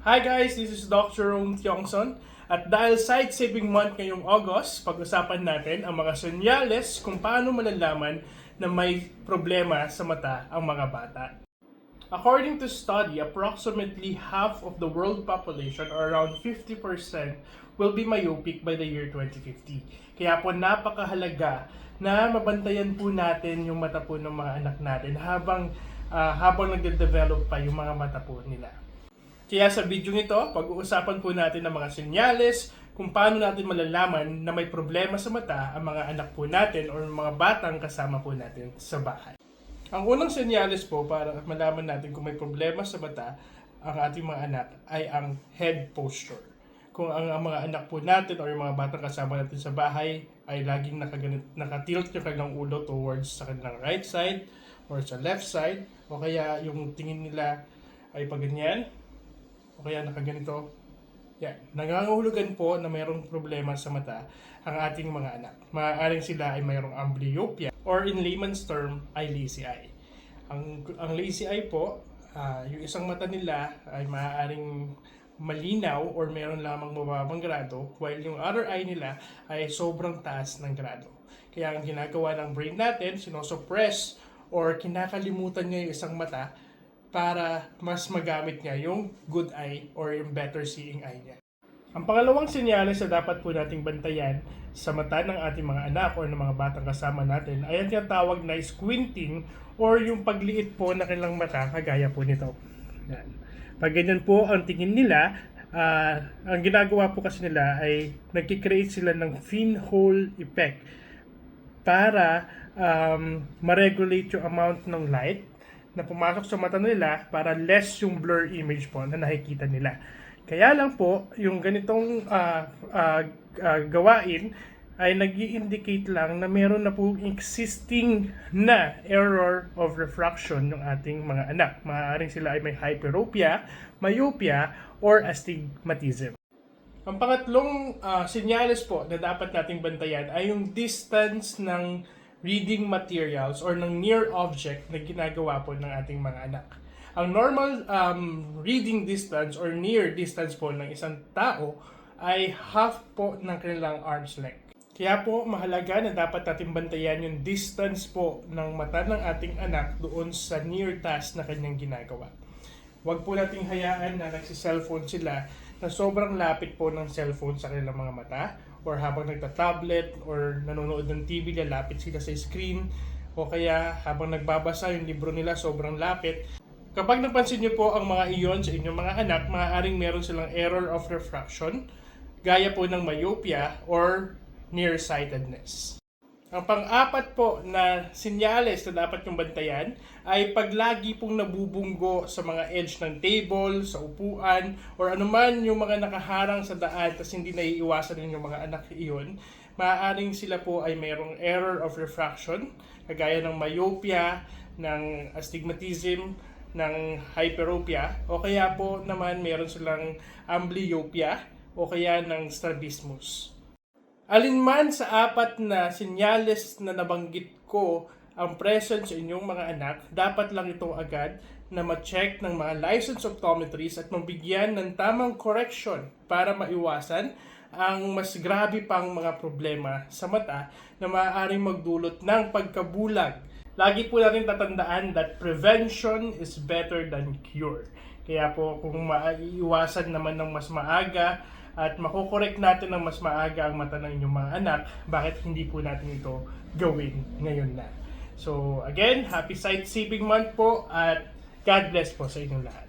Hi guys, this is Dr. Rome Tiongson. At dahil Sight Saving Month ngayong August, pag-usapan natin ang mga senyales kung paano malalaman na may problema sa mata ang mga bata. According to study, approximately half of the world population, or around 50%, will be myopic by the year 2050. Kaya po napakahalaga na mabantayan po natin yung mata po ng mga anak natin habang ah, habang nagde-develop pa yung mga mata po nila. Kaya sa video ito, pag-uusapan po natin ng mga senyales kung paano natin malalaman na may problema sa mata ang mga anak po natin o mga batang kasama po natin sa bahay. Ang unang senyales po para malaman natin kung may problema sa mata ang ating mga anak ay ang head posture. Kung ang, ang mga anak po natin o yung mga batang kasama natin sa bahay ay laging nakaganit, nakatilt yung kanilang ulo towards sa kanilang right side or sa left side o kaya yung tingin nila ay paganyan o kaya nakaganito. Yan. Nangangahulugan po na mayroong problema sa mata ang ating mga anak. Maaaring sila ay mayroong amblyopia or in layman's term ay lazy eye. Ang, ang lazy eye po, ah, yung isang mata nila ay maaaring malinaw or meron lamang mababang grado while yung other eye nila ay sobrang taas ng grado. Kaya ang ginagawa ng brain natin, sinosuppress or kinakalimutan niya yung isang mata para mas magamit niya yung good eye or yung better seeing eye niya. Ang pangalawang senyales na dapat po nating bantayan sa mata ng ating mga anak o ng mga batang kasama natin ay ang tinatawag na squinting or yung pagliit po na kanilang mata kagaya po nito. Yan. Pag ganyan po ang tingin nila, ah, ang ginagawa po kasi nila ay nagkikreate sila ng pinhole effect para um, ma-regulate yung amount ng light na pumasok sa mata nila para less yung blur image po na nakikita nila. Kaya lang po, yung ganitong ah, ah, ah, gawain ay nag indicate lang na meron na po existing na error of refraction ng ating mga anak. Maaaring sila ay may hyperopia, myopia, or astigmatism. Ang pangatlong ah, senyales po na dapat nating bantayan ay yung distance ng reading materials or ng near object na ginagawa po ng ating mga anak. Ang normal um, reading distance or near distance po ng isang tao ay half po ng kanilang arm's length. Kaya po mahalaga na dapat natin bantayan yung distance po ng mata ng ating anak doon sa near task na kanyang ginagawa. Huwag po nating hayaan na nagsi-cellphone sila na sobrang lapit po ng cellphone sa kanilang mga mata or habang nagta-tablet or nanonood ng TV, lapit sila sa screen o kaya habang nagbabasa yung libro nila sobrang lapit. Kapag napansin niyo po ang mga iyon sa inyong mga anak, maaaring meron silang error of refraction gaya po ng myopia or nearsightedness. Ang pang-apat po na sinyales na dapat yung bantayan ay pag lagi pong nabubunggo sa mga edge ng table, sa upuan, or anuman yung mga nakaharang sa daan tapos hindi naiiwasan yung mga anak iyon, maaaring sila po ay mayroong error of refraction, kagaya ng myopia, ng astigmatism, ng hyperopia, o kaya po naman meron silang amblyopia, o kaya ng strabismus. Alinman sa apat na sinyales na nabanggit ko ang present sa inyong mga anak, dapat lang ito agad na ma-check ng mga licensed optometrists at mabigyan ng tamang correction para maiwasan ang mas grabe pang mga problema sa mata na maaaring magdulot ng pagkabulag. Lagi po natin tatandaan that prevention is better than cure. Kaya po kung maiiwasan naman ng mas maaga at makokorek natin ng mas maaga ang mata ng inyong mga anak, bakit hindi po natin ito gawin ngayon na? So again, happy sight saving month po at God bless po sa inyong lahat.